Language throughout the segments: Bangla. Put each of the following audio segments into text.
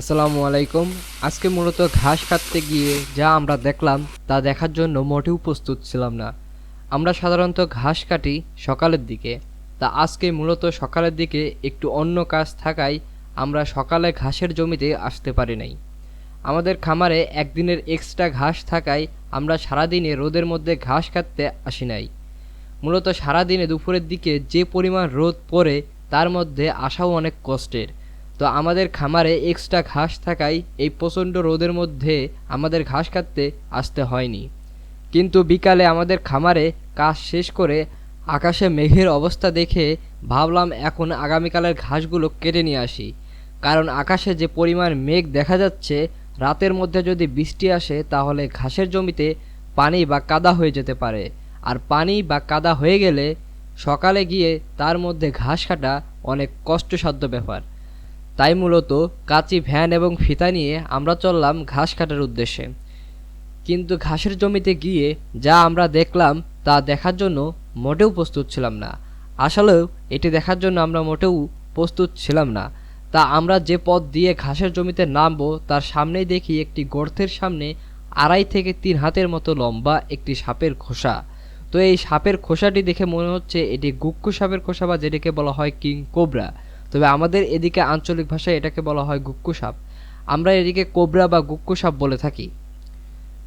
আসসালামু আলাইকুম। আজকে মূলত ঘাস কাটতে গিয়ে যা আমরা দেখলাম, তা দেখার জন্য মোটেও প্রস্তুত ছিলাম না। আমরা সাধারণত ঘাস কাটি সকালের দিকে। তা আজকে মূলত সকালের দিকে একটু অন্য কাজ থাকায় আমরা সকালে ঘাসের জমিতে আসতে পারি নাই। আমাদের খামারে একদিনের এক্সট্রা ঘাস থাকায় আমরা সারাদিনে রোদের মধ্যে ঘাস কাটতে আসি নাই। মূলত সারাদিনে দুপুরের দিকে যে পরিমাণ রোদ পড়ে, তার মধ্যে আসাও অনেক কষ্টের। তো আমাদের খামারে এক্সট্রা ঘাস থাকায় এই প্রচণ্ড রোদের মধ্যে আমাদের ঘাস কাটতে আসতে হয়নি। কিন্তু বিকালে আমাদের খামারে কাজ শেষ করে আকাশে মেঘের অবস্থা দেখে ভাবলাম এখন আগামীকালের ঘাসগুলো কেটে নিয়ে আসি। কারণ আকাশে যে পরিমাণ মেঘ দেখা যাচ্ছে, রাতের মধ্যে যদি বৃষ্টি আসে তাহলে ঘাসের জমিতে পানি বা কাদা হয়ে যেতে পারে। আর পানি বা কাদা হয়ে গেলে সকালে গিয়ে তার মধ্যে ঘাস কাটা অনেক কষ্টসাধ্য ব্যাপার। তাই মূলত কাঁচি ভ্যান এবং ফিতা নিয়ে আমরা চললাম ঘাস কাটার উদ্দেশ্যে। কিন্তু ঘাসের জমিতে গিয়ে যা আমরা দেখলাম তা দেখার জন্য মোটেও প্রস্তুত ছিলাম না। আসলেও এটি দেখার জন্য আমরা মোটেও প্রস্তুত ছিলাম না। তা আমরা যে পথ দিয়ে ঘাসের জমিতে নামবো তার সামনেই দেখি একটি গর্তের সামনে আড়াই থেকে তিন হাতের মতো লম্বা একটি সাপের খোসা। তো এই সাপের খোসাটি দেখে মনে হচ্ছে এটি গুক্কু সাপের খোসা বা যেটাকে বলা হয় কিং কোবরা। তবে আমাদের এদিকে আঞ্চলিক ভাষায় এটাকে বলা হয় গুক্কু সাপ। আমরা এদিকে কোবরা বা গুক্কু সাপ বলে থাকি।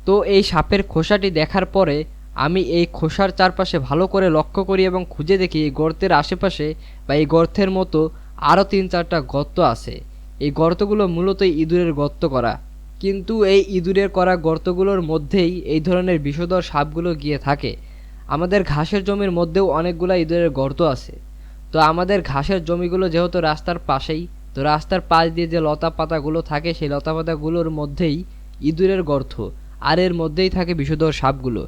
তো এই সাপের খোসাটি দেখার পরে আমি এই খোসার চারপাশে ভালো করে লক্ষ্য করি এবং খুঁজে দেখি এই গর্তের আশেপাশে বা এই গর্তের মতো আরও তিন চারটা গর্ত আছে। এই গর্তগুলো মূলত ইঁদুরের গর্ত করা। কিন্তু এই ইঁদুরের করা গর্তগুলোর মধ্যেই এই ধরনের বিষধর সাপগুলো গিয়ে থাকে। আমাদের ঘাসের জমির মধ্যেও অনেকগুলো ইঁদুরের গর্ত আছে। তো আমাদের ঘাসের জমিগুলো যেহেতু রাস্তার পাশেই, তো রাস্তার পাশ দিয়ে যে লতা পাতাগুলো থাকে, সেই লতা পাতাগুলোর মধ্যেই ইঁদুরের গর্ত, আর এর মধ্যেই থাকে বিষধর সাপগুলো।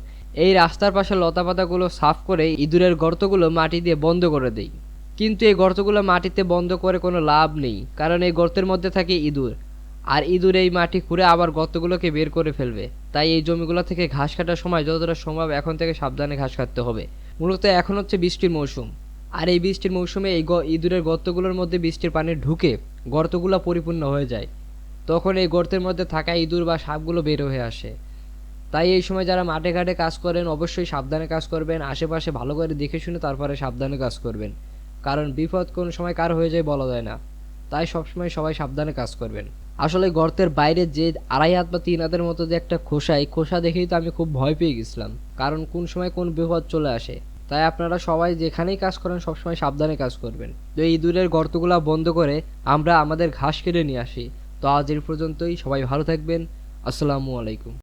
এই রাস্তার পাশে লতা পাতাগুলো সাফ করে ইঁদুরের গর্তগুলো মাটি দিয়ে বন্ধ করে দেই। কিন্তু এই গর্তগুলো মাটিতে বন্ধ করে কোনো লাভ নেই, কারণ এই গর্তের মধ্যে থাকে ইঁদুর। আর ইঁদুর এই মাটি খুঁড়ে আবার গর্তগুলোকে বের করে ফেলবে। তাই এই জমিগুলো থেকে ঘাস কাটার সময় যতটা সম্ভব এখন থেকে সাবধানে ঘাস কাটতে হবে। মূলত এখন হচ্ছে বৃষ্টির মৌসুম। আর এই বৃষ্টির মৌসুমে এই ইঁদুরের গর্তগুলোর মধ্যে বৃষ্টির পানি ঢুকে গর্তগুলো পরিপূর্ণ হয়ে যায়। তখন এই গর্তের মধ্যে থাকা ইঁদুর বা সাপগুলো বের হয়ে আসে। তাই এই সময় যারা মাঠে ঘাটে কাজ করেন, অবশ্যই সাবধানে কাজ করবেন, আশেপাশে ভালো করে দেখে শুনে তারপরে সাবধানে কাজ করবেন। কারণ বিপদ কোন সময় কার হয়ে যায় বলা যায় না। তাই সবসময় সবাই সাবধানে কাজ করবেন। আসলে গর্তের বাইরে যে আড়াই হাত বা তিন হাতের মতো যে একটা খোসা, এই খোসা দেখেই তো আমি খুব ভয় পেয়ে গেছিলাম। কারণ কোন সময় কোন বিপদ চলে আসে। তাই আপনারা সবাই যেখানেই কাজ করেন, সবসময় সাবধানে কাজ করবেন। তো এই ইঁদুরের গর্তগুলা বন্ধ করে আমরা আমাদের ঘাস কেটে নিয়ে আসি। তো আজ এর পর্যন্তই, সবাই ভালো থাকবেন। আসসালামু আলাইকুম।